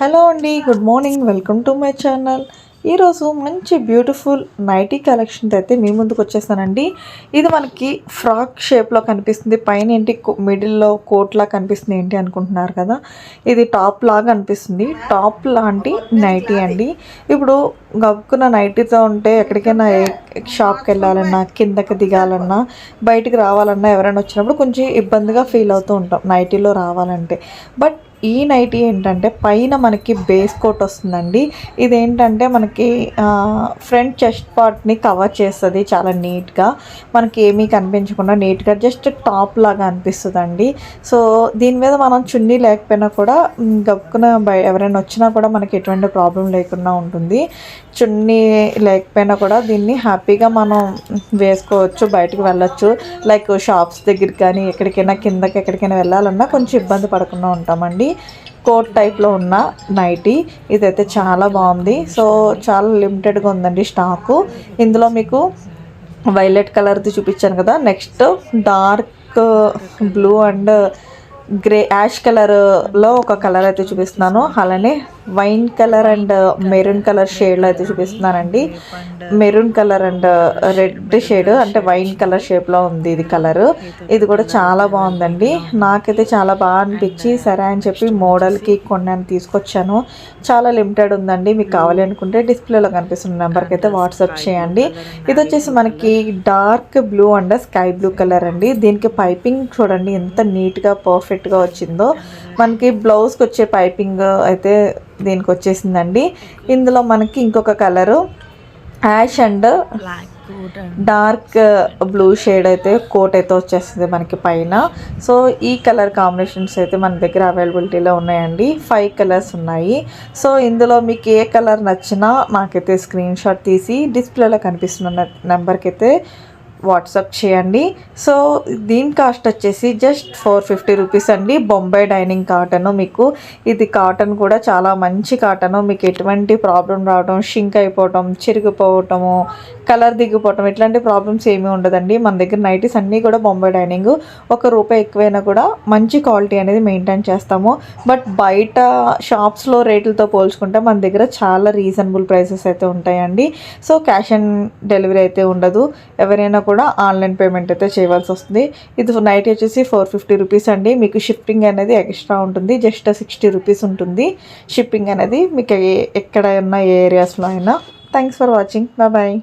Hello అండి good morning welcome to my channel. ఈరోజు మంచి బ్యూటిఫుల్ నైటీ కలెక్షన్ అయితే మీ ముందుకు వచ్చేసానండి. ఇది మనకి ఫ్రాక్ షేప్లో కనిపిస్తుంది పైన ఏంటి మిడిల్లో కోట్లా కనిపిస్తుంది ఏంటి అనుకుంటున్నారు కదా? ఇది టాప్ లాగా అనిపిస్తుంది టాప్ లాంటి నైటీ అండి. ఇప్పుడు గక్కున్న నైటీతో ఉంటే ఎక్కడికైనా షాప్కి వెళ్ళాలన్నా కిందకి దిగాలన్నా బయటికి రావాలన్నా ఎవరైనా వచ్చినప్పుడు కొంచెం ఇబ్బందిగా ఫీల్ అవుతూ ఉంటాం నైటీలో రావాలంటే. బట్ ఈ నైటీ ఏంటంటే పైన మనకి బేస్ కోట్ వస్తుందండి. ఇదేంటంటే మనకి ఫ్రంట్ చెస్ట్ పార్ట్ని కవర్ చేస్తుంది చాలా నీట్గా. మనకి ఏమీ కనిపించకుండా నీట్గా జస్ట్ టాప్ లాగా అనిపిస్తుందండి. సో దీని మీద మనం చున్నీ లేకపోయినా కూడా గప్పున ఎవరైనా వచ్చినా కూడా మనకి ఎటువంటి ప్రాబ్లం లేకుండా ఉంటుంది. చున్నీ లేకపోయినా కూడా దీన్ని హ్యాపీగా మనం వేసుకోవచ్చు బయటకు వెళ్ళొచ్చు. లైక్ షాప్స్ దగ్గరికి కానీ ఎక్కడికైనా కిందకి ఎక్కడికైనా వెళ్ళాలన్నా కొంచెం ఇబ్బంది పడకుండా ఉంటామండి. కోట్ టైప్లో ఉన్న నైటీ. ఇదైతే చాలా బాగుంది. సో చాలా లిమిటెడ్గా ఉందండి స్టాకు. ఇందులో మీకు వైలెట్ కలర్ది చూపించాను కదా. Next dark blue and grey ash కలర్లో ఒక కలర్ అయితే చూపిస్తున్నాను. అలానే wine colour and maroon colour షేడ్లో అయితే చూపిస్తున్నానండి. Maroon colour and red shade అంటే వైన్ కలర్ షేప్లో ఉంది ఇది కలర్. ఇది కూడా చాలా బాగుందండి. నాకైతే చాలా బాగా అనిపించి సరే అని చెప్పి మోడల్కి కొన్నాను తీసుకొచ్చాను. చాలా లిమిటెడ్ ఉందండి. మీకు కావాలి అనుకుంటే డిస్ప్లేలో కనిపిస్తున్న నెంబర్కి అయితే వాట్సాప్ చేయండి. ఇది వచ్చేసి మనకి dark blue and sky blue colour అండి. దీనికి పైపింగ్ చూడండి ఎంత నీట్గా పర్ఫెక్ట్గా వచ్చిందో. మనకి బ్లౌజ్కి వచ్చే పైపింగ్ అయితే దీనికి వచ్చేసిందండి ఇందులో మనకి ఇంకొక colour. Ash and dark blue shade అయితే కోట్ అయితే వచ్చేస్తుంది మనకి పైన. సో ఈ కలర్ కాంబినేషన్స్ అయితే మన దగ్గర అవైలబిలిటీలో ఉన్నాయండి. ఫైవ్ కలర్స్ ఉన్నాయి. సో ఇందులో మీకు ఏ కలర్ నచ్చినా నాకైతే స్క్రీన్ షాట్ తీసి డిస్ప్లేలో కనిపిస్తున్న నెంబర్కి అయితే వాట్సాప్ చేయండి. సో దీని కాస్ట్ వచ్చేసి జస్ట్ ఫోర్ ఫిఫ్టీ రూపీస్ అండి. బొంబాయి డైనింగ్ కాటన్ మీకు. ఇది కాటన్ కూడా చాలా మంచి కాటన్. మీకు ఎటువంటి ప్రాబ్లం రావడం షింక్ అయిపోవటం చిరిగిపోవటము కలర్ దిగిపోవటం ఇట్లాంటి ప్రాబ్లమ్స్ ఏమీ ఉండదండి. మన దగ్గర నైటీస్ అన్నీ కూడా బొంబాయి డైనింగ్. ఒక రూపాయి ఎక్కువైనా కూడా మంచి క్వాలిటీ అనేది మెయింటైన్ చేస్తాము. బట్ బయట షాప్స్లో రేట్లతో పోల్చుకుంటే మన దగ్గర చాలా రీజనబుల్ ప్రైసెస్ అయితే ఉంటాయండి. సో క్యాష్ ఆన్ డెలివరీ అయితే ఉండదు. ఎవరైనా కూడా ఆన్లైన్ పేమెంట్ అయితే చేయవలసి వస్తుంది. ఇది నైట్ వచ్చేసి ఫోర్ ఫిఫ్టీ రూపీస్ అండి. మీకు షిప్పింగ్ అనేది ఎక్స్ట్రా ఉంటుంది. జస్ట్ సిక్స్టీ రూపీస్ ఉంటుంది. షిప్పింగ్ అనేది మీకు ఎక్కడైనా ఏ ఏరియాస్లో అయినా. Thanks for watching bye